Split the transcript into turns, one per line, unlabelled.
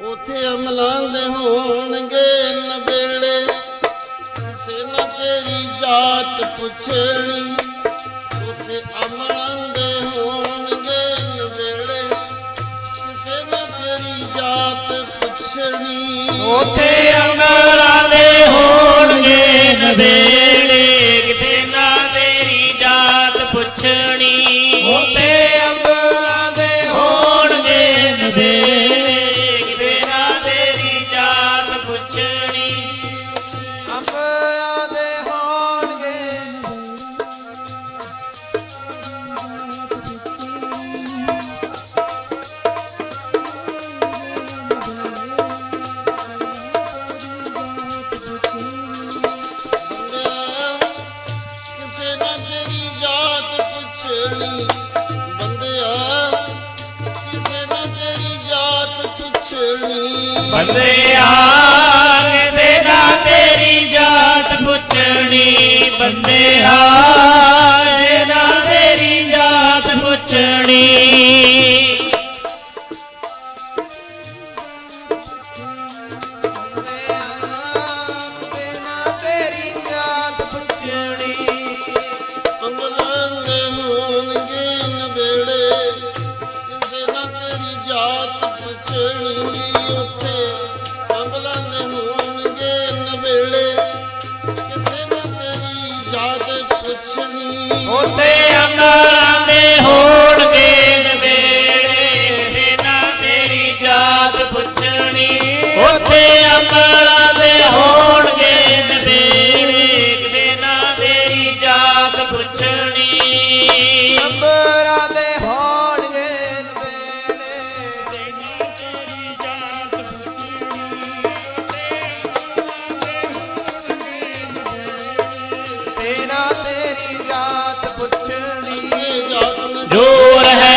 ਉਥੇ ਅਮਲਾਂ ਦੇ ਹੋਣਗੇ ਨਵੇੜੇ। ਕਿਸੇ ਨਾ ਤੇਰੀ ਜਾਤ ਪੁੱਛਣੀ, ਉਥੇ ਅਮਲਾਂ ਦੇ ਹੋਣਗੇ ਨਵੇੜੇ। ਕਿਸੇ ਨਾ ਤੇਰੀ ਜਾਤ ਪੁੱਛਣੀ।
ਉਥੇ ਅੰਗਲਾਂ ਪੁੱਛਣੀ
ਬੰਦਿਆ ਕਿਸੇ ਨਾ ਤੇਰੀ ਜਾਤ ਪੁੱਛਣੀ
ਬੰਦਿਆ ਕਿਸੇ ਤੇਰੀ ਜਾਤ ਪੁੱਛਣੀ। ਜਾਤ ਪੁੱਛਣੀ
ਉੱਥੇ ਅਮਲਾਂ ਦੇ ਹੋਣਗੇ ਨਵੇੜੇ ਕਿਸੇ ਨਾ ਤੇਰੀ ਜਾਤ ਪੁੱਛਣੀ।
ਉਥੇ ਅੰਗਾਂ ਦੇ ਹੋਣਗੇ ਨਵੇੜੇ ਕਿਸੇ ਨਾ ਤੇਰੀ ਜਾਤ ਪੁੱਛਣੀ ਉਥੇ ਅੰਗਾਂ ਜੋ ਰਹਿ